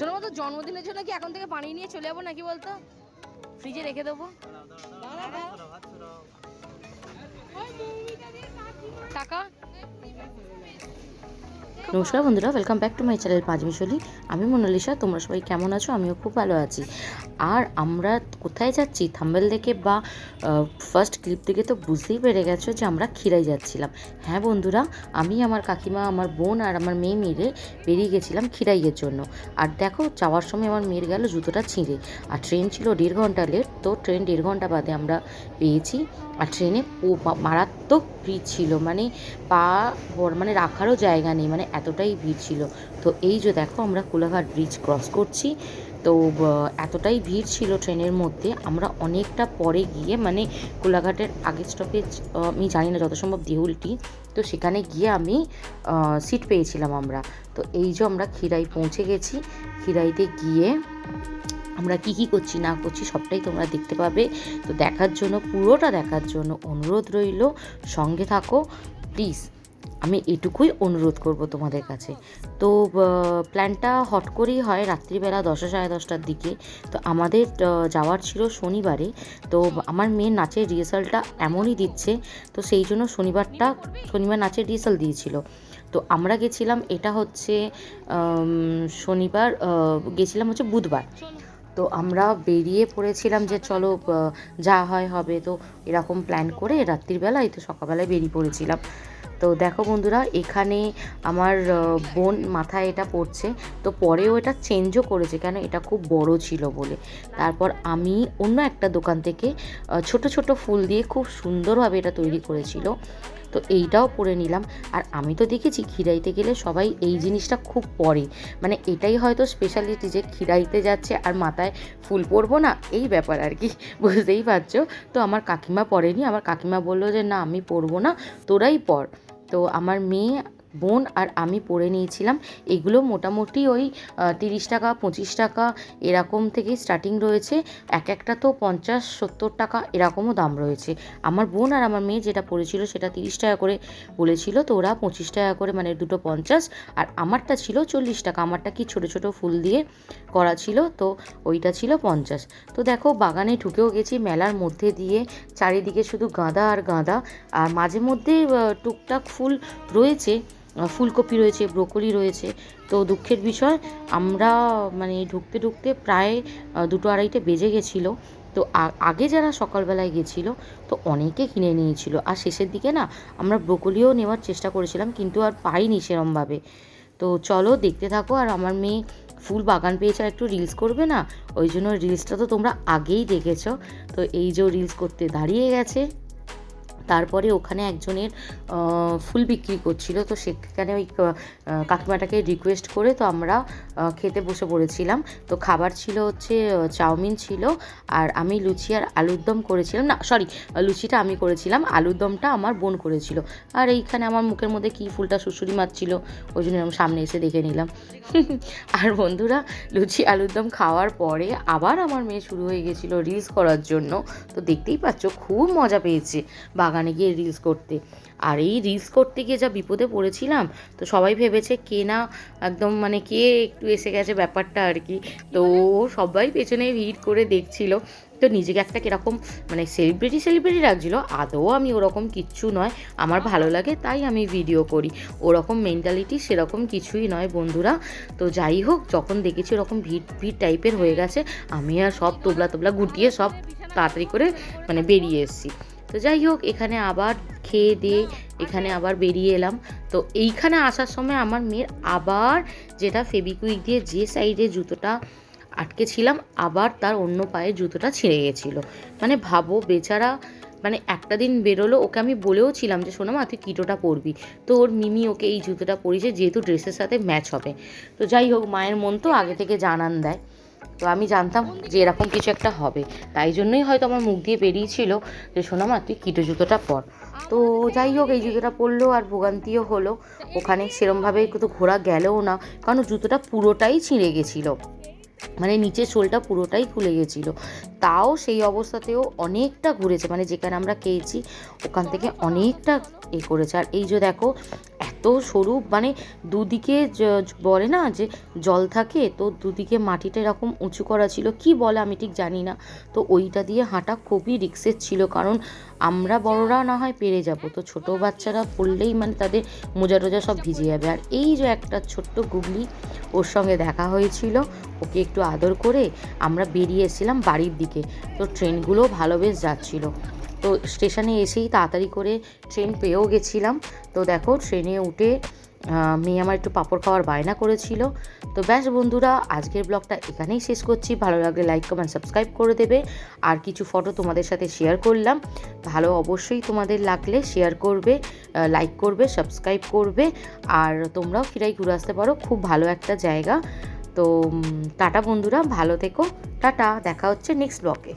শোনো তো জন্মদিনের জন্য কি এখন থেকে পানি নিয়ে চলে যাব নাকি বলতো? ফ্রিজে রেখে দেবো। টাকা? নমস্কার বন্ধুরা welcome back to my channel Panchmishali আমি মোনালিসা, তোমরা সবাই কেমন আছো? আমিও খুব ভালো আছি। আর আমরা কোথায় যাচ্ছি? থাম্বেল দেখে বা ফার্স্ট ক্লিপ থেকে তো বুঝতেই পেরে গেছো যে আমরা খিরাই যাচ্ছিলাম। হ্যাঁ বন্ধুরা, আমি, আমার কাকিমা, আমার বোন আর আমার মেয়ে মিলে বেরিয়ে গেছিলাম খিরাইয়ের জন্য। আর দেখো, যাওয়ার সময় আমার মেয়ের গেল জুতোটা ছিঁড়ে। আর ট্রেন ছিল দেড় ঘণ্টা লেট তো ট্রেন দেড় ঘণ্টা বাদে আমরা পেয়েছি। আর ট্রেনে মারাত্মক ভিড় ছিল। মানে পা মানে রাখারও জায়গা নেই। মানে এতটাই ভিড় ছিল। তো এই যে দেখো আমরা কোলাঘাট ব্রিজ ক্রস করছি। তো এতটাই ভিড় ছিল ট্রেনের মধ্যে, আমরা অনেকটা পরে গিয়ে মানে কোলাঘাটের আগের স্টপেজ আমি জানি না যত সম্ভব দেউলটি, তো সেখানে গিয়ে আমি সিট পেয়েছিলাম আমরা। তো এই যে আমরা খিরাই পৌঁছে গেছি। খিরাইতে গিয়ে আমরা কি কি করছি, না করছি সবটাই তোমরা দেখতে পাবে। তো দেখার জন্য, পুরোটা দেখার জন্য অনুরোধ রইল। সঙ্গে থাকো প্লিজ আমি এটুকুই অনুরোধ করব তোমাদের কাছে। তো প্ল্যানটা হট করেই হয় রাত্রিবেলা দশটা সাড়ে দশটার দিকে। তো আমাদের যাওয়ার ছিল শনিবারে। তো আমার মেয়ের নাচের রিহার্সালটা এমনই দিচ্ছে। তো সেই জন্য শনিবারটা, শনিবার নাচের রিহার্সাল দিয়েছিল। তো আমরা গেছিলাম, এটা হচ্ছে শনিবার গেছিলাম হচ্ছে বুধবার। তো আমরা বেরিয়ে পড়েছিলাম যে চলো যা হয় হবে। তো এরকম প্ল্যান করে রাত্রিবেলায়, তো সকালবেলায় বেরিয়ে পড়েছিলাম। তো দেখো বন্ধুরা, এখানে আমার বোন মাথায় এটা পড়ছে। তো পরেও এটা চেঞ্জও করেছে কেন? এটা খুব বড় ছিল বলে। তারপর আমি অন্য একটা দোকান থেকে ছোট ছোট ফুল দিয়ে খুব সুন্দরভাবে এটা তৈরি করেছিল। তো এইটাও পরে নিলাম। আর আমি তো দেখেছি খিরাইতে গেলে সবাই এই জিনিসটা খুব পরে। মানে এটাই হয়তো স্পেশালিটি যে খিরাইতে যাচ্ছে আর মাথায় ফুল পরবো না, এই ব্যাপার আর কি। বুঝতেই পারছ? তো আমার কাকিমা পরেনি। আমার কাকিমা বলল যে, না, আমি পরবো না, তোরাই পর। তো আমার মেয়ে বোন আর আমি পরে নিয়েছিলাম। এগুলো মোটামুটি ওই তিরিশ টাকা, পঁচিশ টাকা এরকম থেকে স্টার্টিং রয়েছে। এক একটা তো পঞ্চাশ, সত্তর টাকা এরকমও দাম রয়েছে। আমার বোন আর আমার মেয়ে যেটা পড়েছিল সেটা তিরিশ টাকা করে বলেছিল, তো ওরা পঁচিশ টাকা করে মানে দুটো পঞ্চাশ আর আমারটা ছিল চল্লিশ টাকা। আমারটা কি ছোট ছোট ফুল দিয়ে করা ছিল, তো ওইটা ছিল পঞ্চাশ। তো দেখো, বাগানে ঢুকেও গেছি মেলার মধ্যে দিয়ে, চারিদিকে শুধু গাঁদা আর গাঁদা। আর মাঝে মধ্যে টুকটাক ফুল রয়েছে। ফুলকপি রয়েছে, ব্রোকলি রয়েছে। তো দুঃখের বিষয়, আমরা মানে ঢুকতে ঢুকতে প্রায় দুটো আড়াইটে বেজে গেছিল। তো আগে যারা সকালবেলায় গেছিল, তো অনেকে কিনে নিয়েছিল। আর শেষের দিকে না, আমরা ব্রোকলিও নেওয়ার চেষ্টা করেছিলাম, কিন্তু আর পাইনি সেরমভাবে। তো চলো দেখতে থাকো, আর আমার মেয়ে ফুল বাগান পেয়েছে, আর একটু রিলস করবে না? ওই জন্য রিলসটা তো তোমরা আগেই দেখেছ। তো এই যে রিলস করতে দাঁড়িয়ে গেছে। তারপরে ওখানে একজনের ফুল বিক্রি করছিল। তো সেখানে ওই কাকিমাটাকে রিকোয়েস্ট করে তো আমরা খেতে বসে পড়েছিলাম। তো খাবার ছিল হচ্ছে চাউমিন ছিল আর আমি লুচি আর আলুর দম করেছিলাম। না সরি লুচিটা আমি করেছিলাম। আলুর দমটা আমার বোন করেছিল। আর এইখানে আমার মুখের মধ্যে কী ফুলটা শুশুরি মারছিল, ওই জন্য আমি সামনে এসে দেখে নিলাম। আর বন্ধুরা, লুচি আলুর দম খাওয়ার পরে আবার আমার মেয়ে শুরু হয়ে গেছিল রিলস করার জন্য। তো দেখতেই পাচ্ছ, খুব মজা পেয়েছে। বাগানে গিয়ে রিলস করতে। আর এই রিলস করতে গিয়ে যা বিপদে পড়েছিলাম, তো সবাই ভেবেছে কে না একদম মানে কে একটু এসে গেছে ব্যাপারটা আর কি। তো সবাই পেছনে ভিড় করে দেখছিল। তো নিজেকে একটা কীরকম মানে সেলিব্রিটি সেলিব্রিটি লাগছিল আদৌ আমি ওরকম কিচ্ছু নয়। আমার ভালো লাগে তাই আমি ভিডিও করি। ওরকম মেন্টালিটি সেরকম কিছুই নয় বন্ধুরা। তো যাই হোক, যখন দেখেছি ওরকম ভিড় ভিড় টাইপের হয়ে গেছে, আমি আর সব তোবলা তোবলা গুটিয়ে সব তাড়াতাড়ি করে মানে বেরিয়ে এসেছি। তো যাই হোক, এখানে আবার খেয়ে দিয়ে এখানে আবার বেরিয়ে এলাম। তো এইখানে আসার সময় আমার মেয়ের আবার যেটা ফেবিকুইক দিয়ে যে সাইডে জুতোটা আটকে ছিলাম, আবার তার অন্য পায়ে জুতোটা ছিঁড়ে গেছিল। মানে ভাবো, বেচারা মানে একটা দিন বেরোলো, ওকে আমি বলেও ছিলাম যে শোনো মা তুই কিটোটা পরবি। তো ওর মিমি ওকে এই জুতোটা পরিয়েছে যেহেতু ড্রেসের সাথে ম্যাচ হবে। তো যাই হোক, মায়ের মন তো আগে থেকে জানান দেয়। তো আমি জানতাম যে এরকম কিছু একটা হবে। তাই জন্যই হয়তো আমার মুখ দিয়ে বেরিয়েছিল যে শোনো মা, তুই কিটো জুতোটা পর। তো যাই হোক, এই জুতোটা পরলো আর ভোগান্তিও হলো। ওখানে সেরমভাবে তো ঘোরা গেলেও না, কারণ জুতোটা পুরোটাই ছিঁড়ে গেছিল। মানে নিচের সোলটা পুরোটাই খুলে গেছিল। তাও সেই অবস্থাতেও অনেকটা ঘুরেছে। মানে যেখানে আমরা খেয়েছি, ওখান থেকে অনেকটা এ করেছে। আর এই যে দেখো এত সরু মানে দুদিকে বলে না যে জল থাকে, তো দুদিকে মাটিটা এরকম উঁচু করা ছিল। কি বলে আমি ঠিক জানি না। তো ওইটা দিয়ে হাঁটা খুবই রিক্সের ছিল, কারণ আমরা বড়রা না হয় পেরে যাব। তো ছোট বাচ্চারা পড়লেই মানে তাদের মোজা টোজা সব ভিজে যাবে। আর এই যে একটা ছোট্ট গুগলি ওর সঙ্গে দেখা হয়েছিল, ওকে একটু আদর করে আমরা বেরিয়ে বাড়ির দিকে। তো ট্রেনগুলো ভালো বেশ যাচ্ছিল। তো স্টেশনে এসেই তাড়াতাড়ি করে ট্রেন পেয়েও গেছিলাম। তো দেখো, ট্রেনে উঠে মেয়ে আমার একটু পাঁপড় খাওয়ার বায়না করেছিল। তো ব্যাস বন্ধুরা, আজকের ব্লগটা এখানেই শেষ করছি। ভালো লাগলে লাইক কমেন্ট সাবস্ক্রাইব করে দেবে। আর কিছু ফটো তোমাদের সাথে শেয়ার করলাম। ভালো অবশ্যই তোমাদের লাগলে শেয়ার করবে লাইক করবে সাবস্ক্রাইব করবে। আর তোমরাও ফিরাই ঘুরে আসতে পারো, খুব ভালো একটা জায়গা। তো টাটা বন্ধুরা, ভালো থেকো। টাটা, দেখা হচ্ছে নেক্সট ব্লগে